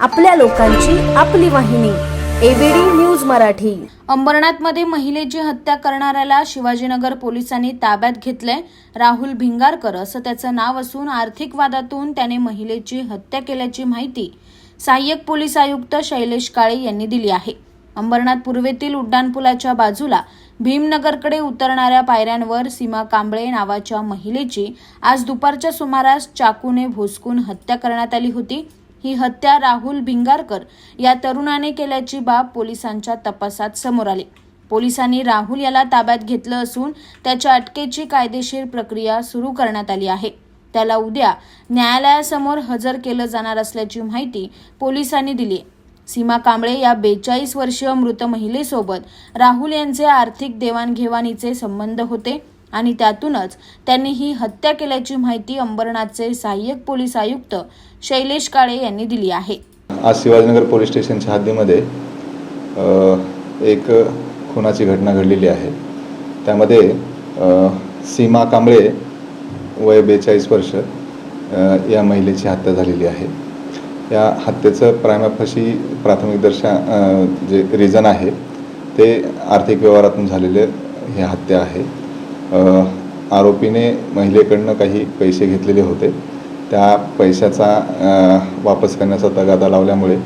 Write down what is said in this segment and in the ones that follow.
आपल्या लोकांची आपली वाहिनी एबीडी न्यूज मराठी. अंबरनाथमध्ये महिलेची हत्या करणाऱ्याला शिवाजीनगर पोलिसांनी ताब्यात घेतलंय. राहुल भिंगारकर असं त्याचं नाव असून आर्थिक वादातून त्याने महिलेची हत्या केल्याची माहिती सहाय्यक पोलीस आयुक्त शैलेश काळे यांनी दिली आहे. अंबरनाथ पूर्वेतील उड्डाणपुलाच्या बाजूला भीमनगरकडे उतरणाऱ्या पायऱ्यांवर सीमा कांबळे नावाच्या महिलेची आज दुपारच्या सुमारास चाकूने भोसकून हत्या करण्यात आली होती. ही हत्या राहुल भिंगारकर या तरुणाने केल्याची बाब पोलिसांच्या तपासात समोर आली. पोलिसांनी राहुल याला ताब्यात घेतलं असून त्याच्या अटकेची कायदेशीर प्रक्रिया सुरू करण्यात आली आहे. त्याला उद्या न्यायालयासमोर हजर केलं जाणार असल्याची माहिती पोलिसांनी दिली आहे. सीमा कांबळे या बेचाळीस वर्षीय मृत महिलेसोबत राहुल यांचे आर्थिक देवाणघेवाणीचे संबंध होते. आणि त्यातूनच त्यांनी ही हत्या केल्याची माहिती अंबरनाथचे सहाय्यक पोलीस आयुक्त शैलेश काळे यांनी दिली आहे. आज शिवाजीनगर पोलीस स्टेशनच्या हद्दीमध्ये एक खुनाची घटना घडलेली आहे. त्यामध्ये सीमा कांबळे वय बेचाळीस वर्ष या महिलेची हत्या झालेली आहे. या हत्येचं प्रायमाफशी प्राथमिक दर्शा जे रिझन आहे ते आर्थिक व्यवहारातून झालेले ही हत्या आहे. आरोपीने महिलेकडनं काही पैसे घेतलेले होते. त्या पैशाचा वापस करण्याचा तगादा लावल्यामुळे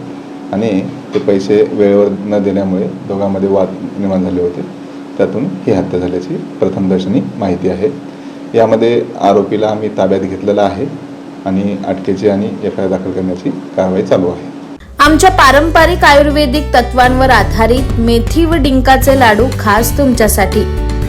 आणि ते पैसे वेळेवर न देण्यामुळे दोघांमध्ये वाद निर्माण झाले होते. त्यातून ही हत्या झाल्याची प्रथमदर्शनी माहिती आहे. यामध्ये आरोपीला आम्ही ताब्यात घेतलेला आहे आणि अटकेची आणि एफ आय दाखल करण्याची कारवाई चालू आहे. आमच्या पारंपरिक आयुर्वेदिक तत्वांवर आधारित मेथी व डिंकाचे लाडू खास तुमच्यासाठी.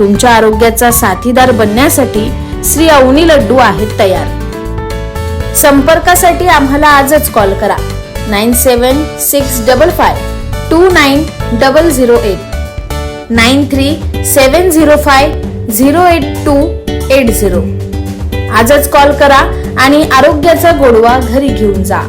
तुमच्या आरोग्याचा साथीदार बनण्यासाठी श्री अवनी लड्डू आहेत तयार. संपर्कासाठी आम्हाला आजच कॉल करा. Nine seven six double five two nine double zero eight. Nine three seven zero five zero eight two eight zero. आजच कॉल करा आणि आरोग्याचा गोडवा घरी घेऊन जा.